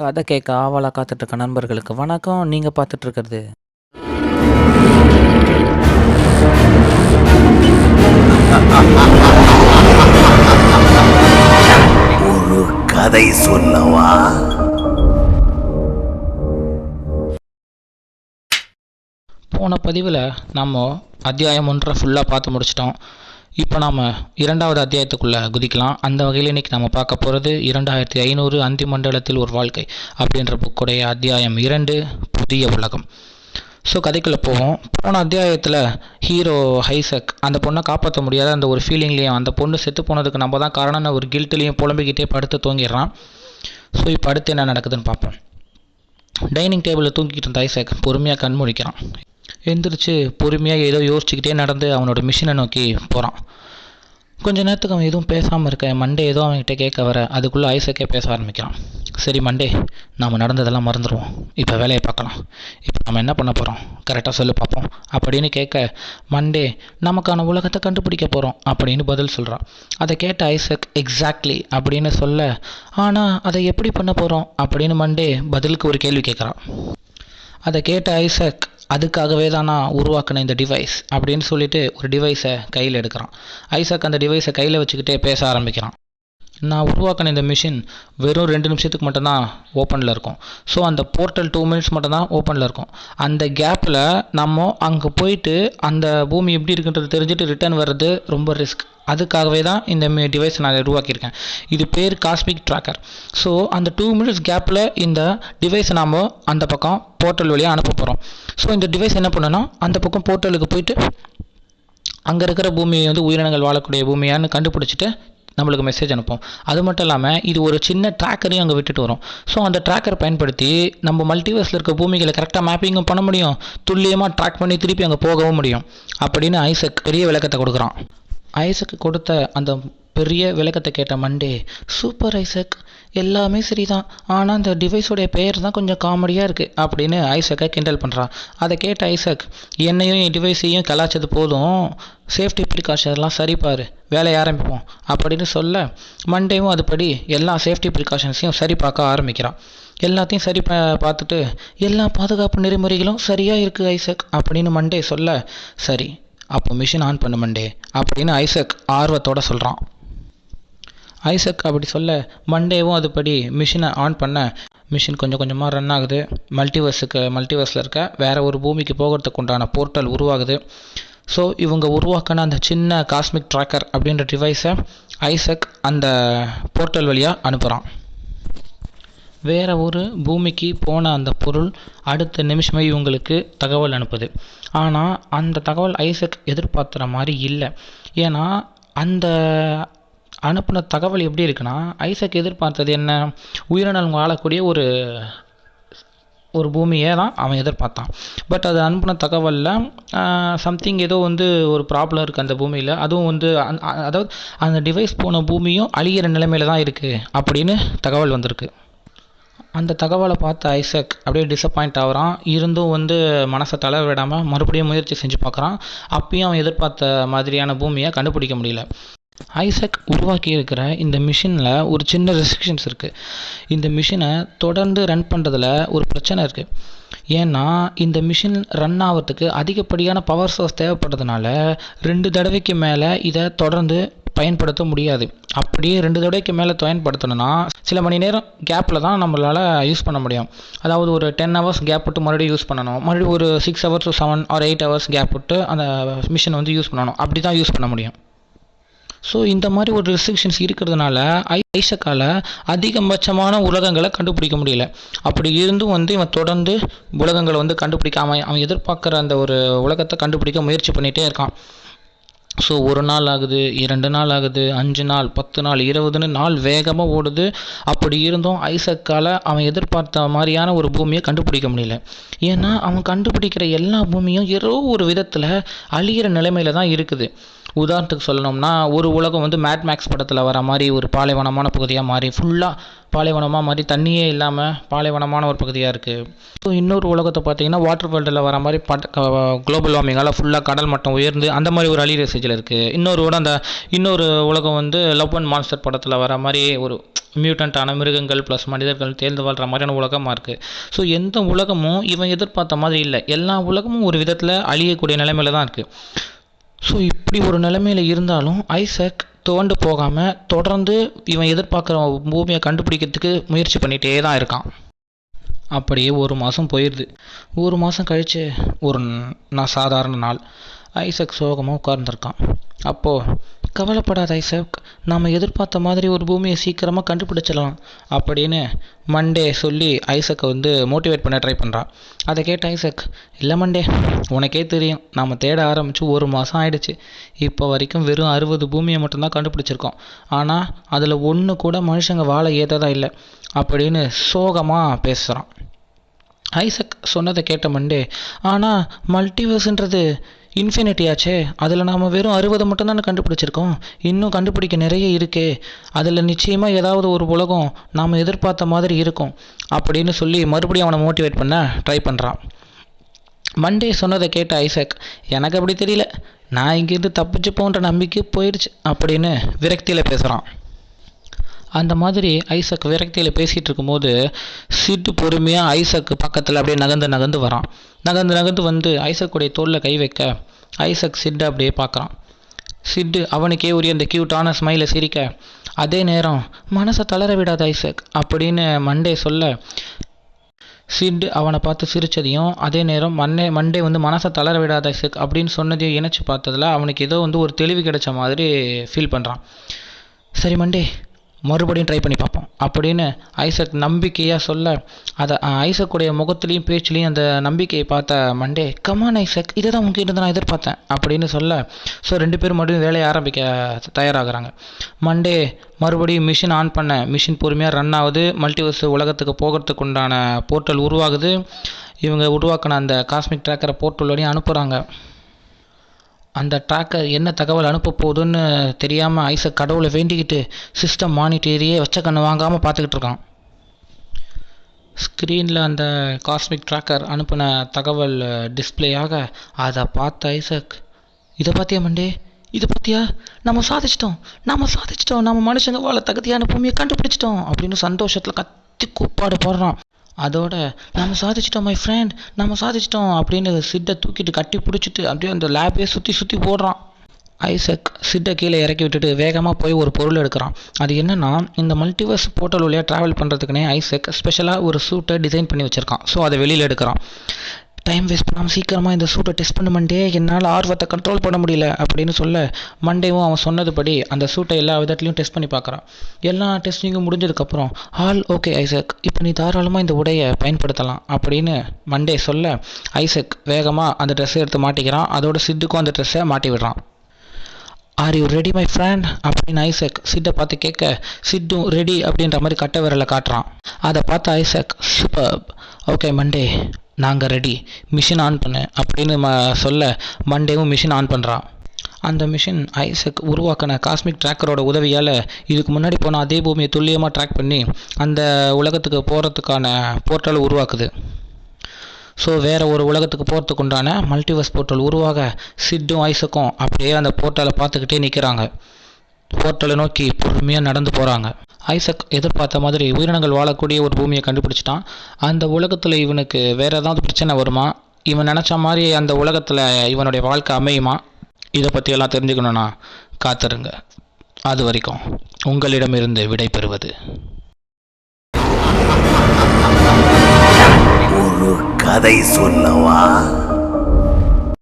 கதை கேட்க ஆவலா காத்துட்டு இருக்க நண்பர்களுக்கு வணக்கம். நீங்க பார்த்துட்டு இருக்கிறது ஒரு கதை சொல்லவா? போன பதிவில் நம்ம அத்தியாயம் ஒன்றை ஃபுல்லாக பார்த்து முடிச்சிட்டோம். இப்போ நாம் இரண்டாவது அத்தியாயத்துக்குள்ளே குதிக்கலாம். அந்த வகையில் இன்றைக்கி நம்ம பார்க்க போகிறது இரண்டாயிரத்தி ஐநூறு அந்தி மண்டலத்தில் ஒரு வாழ்க்கை அப்படின்ற புக்குடைய அத்தியாயம் இரண்டு புதிய உலகம். ஸோ கதைக்குள்ளே போவோம். போன அத்தியாயத்தில் ஹீரோ ஹைசக் அந்த பொண்ணை காப்பாற்ற முடியாத அந்த ஒரு ஃபீலிங்லேயும் அந்த பொண்ணு செத்து போனதுக்கு நம்ம தான் காரணம்னு ஒரு கில்ட்லேயும் புலம்பிக்கிட்டே படுத்து தூங்கிடுறான். ஸோ இப்போ அடுத்து என்ன நடக்குதுன்னு பார்ப்போம். டைனிங் டேபிளில் தூங்கிக்கிட்டு இருந்த ஐசக் பொறுமையாக கண் முழிக்கிறான். எந்திரிச்சு பொறுமையாக ஏதோ யோசிச்சுக்கிட்டே நடந்து அவனோட மிஷினை நோக்கி போகிறான் கொஞ்ச நேரத்துக்கு அவன் எதுவும் பேசாமல் இருக்க மண்டே ஏதோ அவன்கிட்ட கேட்க வர அதுக்குள்ளே ஐசக்கே பேச ஆரம்பிக்கிறான். சரி மண்டே நாம் நடந்ததெல்லாம் மறந்துடுவோம் இப்போ வேலையை பார்க்கலாம். இப்போ நம்ம என்ன பண்ண போகிறோம் கரெக்டாக சொல்லி பார்ப்போம். அப்படின்னு கேட்க மண்டே நமக்கான உலகத்தை கண்டுபிடிக்க போகிறோம் அப்படின்னு பதில் சொல்கிறான் அதை கேட்ட ஐசக் எக்ஸாக்ட்லி அப்படின்னு சொல்ல ஆனால் அதை எப்படி பண்ண போகிறோம் அப்படின்னு மண்டே பதிலுக்கு ஒரு கேள்வி கேட்குறான். அதை கேட்ட ஐசக் அதுக்காகவே தான் நான் உருவாக்கின இந்த டிவைஸ் அப்படின்னு சொல்லிட்டு ஒரு டிவைஸை கையில் எடுக்கிறான். ஐசக் அந்த டிவைஸை கையில் வச்சுக்கிட்டே பேச ஆரம்பிக்கிறான். நான் உருவாக்கின இந்த மிஷின் வெறும் ரெண்டு நிமிஷத்துக்கு மட்டும்தான் ஓப்பனில் இருக்கும். ஸோ அந்த போர்ட்டல் டூ மினிட்ஸ் மட்டும்தான் ஓப்பனில் இருக்கும். அந்த கேப்பில் நம்ம அங்கே போயிட்டு அந்த பூமி எப்படி இருக்குன்றது தெரிஞ்சுட்டு ரிட்டர்ன் வர்றது ரொம்ப ரிஸ்க் அதுக்காகவே தான் இந்த டிவைஸ் நான் உருவாக்கியிருக்கேன். இது பேர் காஸ்மிக் ட்ராக்கர் ஸோ அந்த டூ மினிட்ஸ் கேப்பில் இந்த டிவைஸை நாம் அந்த பக்கம் போர்ட்டல் வழியாக அனுப்ப போகிறோம் ஸோ இந்த டிவைஸ் என்ன பண்ணுன்னா அந்த பக்கம் போர்ட்டலுக்கு போயிட்டு அங்கே இருக்கிற பூமியை வந்து உயிரினங்கள் வாழக்கூடிய பூமியான்னு கண்டுபிடிச்சிட்டு நம்மளுக்கு மெசேஜ் அனுப்பும். அது மட்டும் இல்லாமல் இது ஒரு சின்ன ட்ராக்கரையும் அங்கே விட்டுட்டு வரும். ஸோ அந்த ட்ராக்கர் பயன்படுத்தி நம்ம மல்டிவர்ஸில் இருக்க பூமிகளை கரெக்டாக மேப்பிங்கும் பண்ண முடியும். துல்லியமாக ட்ராக் பண்ணி திருப்பி அங்கே போகவும் முடியும். அப்படின்னு ஐசக் பெரிய விளக்கத்தை கொடுக்குறான். ஐசக்கு கொடுத்த அந்த பெரிய விளக்கத்தை கேட்ட மண்டே சூப்பர் ஐசக் எல்லாமே சரிதான். ஆனால் அந்த டிவைஸோடைய பெயர் தான் கொஞ்சம் காமெடியாக இருக்குது அப்படின்னு ஐசக்கை கிண்டல் பண்ணுறான் அதை கேட்ட ஐசக் என்னையும் என் டிவைஸையும் கலாச்சது போதும். சேஃப்டி ப்ரிகாஷன்லாம் சரி வேலையை ஆரம்பிப்போம் அப்படின்னு சொல்ல மண்டேவும் அதுபடி எல்லா சேஃப்டி ப்ரிகாஷன்ஸையும் சரி பார்க்க ஆரம்பிக்கிறான். எல்லாத்தையும் சரி பா பார்த்துட்டு எல்லா பாதுகாப்பு நெறிமுறைகளும் சரியாக இருக்குது ஐசக் அப்படின்னு மண்டே சொல்ல சரி அப்போ மிஷின் ஆன் பண்ணு மண்டே. அப்படின்னு ஐசக் ஆர்வத்தோட சொல்கிறான் ஐசக் அப்படி சொல்ல மண்டேவும் அதுபடி மிஷினை ஆன் பண்ண. மிஷின் கொஞ்சம் கொஞ்சமாக ரன் ஆகுது. மல்டிவர்ஸுக்கு மல்டிவர்ஸில் இருக்க வேறு ஒரு பூமிக்கு போகிறதுக்கு உண்டான போர்ட்டல் உருவாகுது. ஸோ இவங்க உருவாக்கின அந்த சின்ன காஸ்மிக் ட்ராக்கர் அப்படின்ற டிவைஸை ஐசக் அந்த போர்ட்டல் வழியாக அனுப்புகிறான் வேற ஒரு பூமிக்கு போன அந்த பொருள் அடுத்த நிமிஷமே இவங்களுக்கு தகவல் அனுப்புது. ஆனால் அந்த தகவல் ஐசக் எதிர்பார்த்துற மாதிரி இல்லை. ஏன்னா அந்த அனுப்பின தகவல் எப்படி இருக்குன்னா ஐசக் எதிர்பார்த்தது என்ன? உயிரினம் வாழக்கூடிய ஒரு ஒரு பூமியை தான் அவன் எதிர்பார்த்தான். பட் அது அனுப்பின தகவலில் சம்திங் ஏதோ வந்து ஒரு ப்ராப்ளம் இருக்குது அந்த பூமியில். அதுவும் வந்து அதாவது அந்த டிவைஸ் போன பூமியும் அழிகிற நிலைமையில தான் இருக்குது அப்படின்னு தகவல் வந்திருக்கு. அந்த தகவலை பார்த்த ஐசக் அப்படியே டிசப்பாயிண்ட் ஆகுறான். இருந்தும் வந்து மனசை தளர விடாமல் மறுபடியும் முயற்சி செஞ்சு பார்க்குறான். அப்பயும் அவன் எதிர்பார்த்த மாதிரியான பூமியை கண்டுபிடிக்க முடியல. ஐசக் உருவாக்கி இருக்கிற இந்த மிஷினில் ஒரு சின்ன ரெஸ்ட்ரிக்ஷன்ஸ் இருக்குது இந்த மிஷினை தொடர்ந்து ரன் பண்ணுறதுல ஒரு பிரச்சனை இருக்குது ஏன்னா இந்த மிஷின் ரன் ஆகிறதுக்கு அதிகப்படியான பவர் சோர்ஸ் தேவைப்படுறதுனால ரெண்டு தடவைக்கு மேலே இதை தொடர்ந்து பயன்படுத்த முடியாது. அப்படியே ரெண்டு தடவைக்கு மேலே பயன்படுத்தணும்னா சில மணி நேரம் கேப்பில் தான் நம்மளால் யூஸ் பண்ண முடியும். அதாவது ஒரு டென் ஹவர்ஸ் கேப் விட்டு மறுபடியும் யூஸ் பண்ணணும். மறுபடியும் ஒரு six hours seven or eight hours gap விட்டு அந்த மிஷின் வந்து யூஸ் பண்ணணும். அப்படி தான் யூஸ் பண்ண முடியும். ஸோ இந்த மாதிரி ஒரு ரெஸ்ட்ரிக்ஷன்ஸ் இருக்கிறதுனால ஐ ஐசக்கால அதிகபட்சமான உலகங்களை கண்டுபிடிக்க முடியல. அப்படி இருந்தும் வந்து இவன் தொடர்ந்து உலகங்களை வந்து கண்டுபிடிக்காம அவன் எதிர்பார்க்குற அந்த ஒரு உலகத்தை கண்டுபிடிக்க முயற்சி பண்ணிகிட்டே இருக்கான். ஸோ ஒரு நாள் ஆகுது இரண்டு நாள் ஆகுது அஞ்சு நாள் பத்து நாள் இருபதுன்னு நாள் வேகமாக ஓடுது. அப்படி இருந்தும் ஐசக்கால் அவன் எதிர்பார்த்த மாதிரியான ஒரு பூமியை கண்டுபிடிக்க முடியல. ஏன்னா அவன் கண்டுபிடிக்கிற எல்லா பூமியும் ஏதோ ஒரு விதத்தில் அழியிற நிலைமையில தான் இருக்குது. உதாரணத்துக்கு சொல்லணும்னா ஒரு உலகம் வந்து மேட் மேக்ஸ் படத்தில் வர மாதிரி ஒரு பாலைவனமான பகுதியாக மாறி ஃபுல்லாக பாலைவனமாக மாறி தண்ணியே இல்லாமல் பாலைவனமான ஒரு பகுதியாக இருக்குது ஸோ இன்னொரு உலகத்தை பார்த்தீங்கன்னா வாட்டர் வேர்ல்டில் வர மாதிரி பட் குளோபல் வார்மிங்கால் ஃபுல்லாக கடல் மட்டம் உயர்ந்து அந்த மாதிரி ஒரு அழியிற ஸ்டேஜில் இருக்குது இன்னொரு கூட அந்த இன்னொரு உலகம் வந்து லவ் அண்ட் மான்ஸ்டர் படத்தில் வர மாதிரி ஒரு மியூட்டன்ட்டான மிருகங்கள் ப்ளஸ் மனிதர்கள் தேர்ந்து வாழ்கிற மாதிரியான உலகமாக இருக்குது ஸோ எந்த உலகமும் இவன் எதிர்பார்த்த மாதிரி இல்லை. எல்லா உலகமும் ஒரு விதத்தில் அழியக்கூடிய நிலைமையில தான் இருக்குது ஸோ இப்படி ஒரு நிலைமையில் இருந்தாலும் ஐசக் துவண்டு போகாமல் தொடர்ந்து இவன் எதிர்பார்க்குற பூமியை கண்டுபிடிக்கிறதுக்கு முயற்சி பண்ணிகிட்டே தான் இருக்கான். அப்படியே ஒரு மாதம் போயிடுது ஒரு மாதம் கழித்து ஒரு நான் சாதாரண நாள். ஐசக் சோகமாக உட்கார்ந்துருக்கான். அப்போது கவலைப்படாத ஐசக் நாம் எதிர்பார்த்த மாதிரி ஒரு பூமியை சீக்கிரமாக கண்டுபிடிச்சிடலாம் அப்படின்னு மண்டே சொல்லி ஐசக்கை வந்து மோட்டிவேட் பண்ண ட்ரை பண்ணுறான் அதை கேட்ட ஐசக் இல்லை மண்டே உனக்கே தெரியும் நாம் தேட ஆரம்பித்து ஒரு மாதம் ஆயிடுச்சு. இப்போ வரைக்கும் வெறும் அறுபது பூமியை மட்டும்தான் கண்டுபிடிச்சிருக்கோம். ஆனால் அதில் ஒன்று கூட மனுஷங்க வாழ ஏததாக இல்லை அப்படின்னு சோகமாக பேசுகிறான் ஐசக் சொன்னதை கேட்ட மண்டே ஆனால் மல்டிவர்ஸ்ன்றது இன்ஃபினிட்டி ஆச்சே. அதில் நாம் வெறும் அறுபது மட்டும்தானே கண்டுபிடிச்சிருக்கோம்? இன்னும் கண்டுபிடிக்க நிறைய இருக்கே. அதில் நிச்சயமாக ஏதாவது ஒரு உலகம் நாம் எதிர்பார்த்த மாதிரி இருக்கும். அப்படின்னு சொல்லி மறுபடியும் அவனை மோட்டிவேட் பண்ண ட்ரை பண்ணுறான் மண்டே சொன்னதை கேட்ட ஐசக் எனக்கு அப்படி தெரியல. நான் இங்கேருந்து தப்பிச்சு போன்ற நம்பிக்கை போயிடுச்சு அப்படின்னு விரக்தியில் பேசுகிறான் அந்த மாதிரி ஐசக் விரக்தியில் பேசிகிட்டு இருக்கும்போது சிட்டு பொறுமையாக ஐசக் பக்கத்தில் அப்படியே நகர்ந்து நகர்ந்து வரான். நகர்ந்து நகர்ந்து வந்து ஐசக்குடைய தோளில் கை வைக்க ஐசக் சிட்டு அப்படியே பார்க்குறான். சிட்டு அவனுக்கே உரிய அந்த க்யூட்டான ஸ்மைலை சிரிக்க அதே நேரம் மனசை தளர விடாத ஐசக் அப்படின்னு மண்டே சொல்ல சிட்டு அவனை பார்த்து சிரிச்சதையும் அதே நேரம் மண்ணே மண்டே வந்து மனசை தளர விடாத ஐசக் அப்படின்னு சொன்னதையும் இணைச்சி பார்த்ததுல அவனுக்கு ஏதோ வந்து ஒரு தெளிவு கிடைச்ச மாதிரி ஃபீல் பண்ணுறான் சரி மண்டே மறுபடியும் ட்ரை பண்ணி பார்ப்போம். அப்படின்னு ஐசக் நம்பிக்கையாக சொல்ல அதை ஐசக்குடைய முகத்துலேயும் பேச்சுலேயும் அந்த நம்பிக்கையை பார்த்த மண்டே கமான் ஐசக் இதை தான் உங்ககிட்ட நான் எதிர்பார்த்தேன். அப்படின்னு சொல்ல ஸோ ரெண்டு பேரும் மறுபடியும் வேலையை ஆரம்பிக்க தயாராகிறாங்க. மண்டே மறுபடியும் மிஷின் ஆன் பண்ண மிஷின் பொறுமையாக ரன் ஆகுது. மல்டிவர்ஸ் உலகத்துக்கு போகிறதுக்கு உண்டான போர்ட்டல் உருவாகுது. இவங்க உருவாக்கின அந்த காஸ்மிக் ட்ராக்கரை போர்ட்டல் வழியும் அனுப்புகிறாங்க அந்த ட்ராக்கர் என்ன தகவல் அனுப்ப போகுதுன்னு தெரியாமல் ஐசக் கடவுளை வேண்டிக்கிட்டு சிஸ்டம் மானிட்டரியே வச்ச கண்ணு வாங்காமல் பார்த்துக்கிட்டு இருக்கான். ஸ்க்ரீனில் அந்த காஸ்மிக் ட்ராக்கர் அனுப்பின தகவல் டிஸ்ப்ளே ஆக அதை பார்த்த ஐசக் இதை பார்த்தியா மண்டே? இதை பார்த்தியா நம்ம சாதிச்சிட்டோம். நம்ம சாதிச்சிட்டோம். நம்ம மனுஷங்க வாழ தகுதியான பூமியை கண்டுபிடிச்சிட்டோம். அப்படின்னு சந்தோஷத்தில் கத்தி கூப்பாடு போடுறான். அதோட நம்ம சாதிச்சிட்டோம் மை ஃப்ரெண்ட் நம்ம சாதிச்சிட்டோம் அப்படின்னு சிட்டை தூக்கிட்டு கட்டி பிடிச்சிட்டு அப்படியே அந்த லேப்பே சுற்றி சுற்றி போடுறான். ஐசக் சிட்டை கீழே இறக்கி விட்டுட்டு வேகமாக போய் ஒரு பொருள் எடுக்கிறான். அது என்னென்னா இந்த மல்டிவர்ஸ் போர்ட்டல் வழியாக ட்ராவல் பண்ணுறதுக்குனே ஐசக் ஸ்பெஷலாக ஒரு சூட்டை டிசைன் பண்ணி வச்சுருக்கான். ஸோ அதை வெளியில் எடுக்கிறான். டைம் வேஸ்ட் பண்ணாமல் சீக்கிரமாக இந்த சூட்டை டெஸ்ட் பண்ண மண்டே என்னால் ஆர்வத்தை கண்ட்ரோல் பண்ண முடியல அப்படின்னு சொல்ல மண்டேவும் அவன் சொன்னதுபடி அந்த சூட்டை எல்லா விதத்துலையும் டெஸ்ட் பண்ணி பார்க்குறான். எல்லா டெஸ்டிங்கும் முடிஞ்சதுக்கப்புறம் ஆல் ஓகே ஐசக் இப்போ நீ தாராளமாக இந்த உடையை பயன்படுத்தலாம் அப்படின்னு மண்டே சொல்ல ஐசக் வேகமாக அந்த ட்ரெஸ்ஸை எடுத்து மாட்டிக்கிறான். அதோட சிட்டுக்கும் அந்த ட்ரெஸ்ஸை மாட்டி விடுறான். Are you ready my friend அப்படின்னு ஐசக் சிட்டை பார்த்து கேட்க சிட்டும் ரெடி அப்படின்ற மாதிரி கட்டை விரலை காட்டுறான். அதை பார்த்து ஐசக் சூப்பர் ஓகே மண்டே நாங்கள் ரெடி மிஷின் ஆன் பண்ணு அப்படின்னு ம சொல்ல மண்டேவும் மிஷின் ஆன் பண்ணுறான் அந்த மிஷின் ஐசக் உருவாக்கின காஸ்மிக் ட்ராக்கரோட உதவியால் இதுக்கு முன்னாடி போன அதே பூமியை துல்லியமாக ட்ராக் பண்ணி அந்த உலகத்துக்கு போகிறதுக்கான போர்ட்டலை உருவாக்குது. ஸோ வேறு ஒரு உலகத்துக்கு போகிறதுக்கு உண்டான மல்டிவர்ஸ் போர்ட்டல் உருவாக சிட்டும் ஐசக்கும் அப்படியே அந்த போர்ட்டலை பார்த்துக்கிட்டே நிற்கிறாங்க போர்ட்டலை நோக்கி பொறுமையாக நடந்து போகிறாங்க ஐசக் எதிர்பார்த்த மாதிரி உயிரினங்கள் வாழக்கூடிய ஒரு பூமியை கண்டுபிடிச்சிட்டான். அந்த உலகத்தில் இவனுக்கு வேறு ஏதாவது பிரச்சனை வருமா? இவன் நினச்ச மாதிரி அந்த உலகத்தில் இவனுடைய வாழ்க்கை அமையுமா? இதை பற்றியெல்லாம் தெரிஞ்சுக்கணுன்னா காத்திருங்க. அது வரைக்கும் உங்களிடமிருந்து விடை பெறுவது. ஒரு கதை சொல்லவா?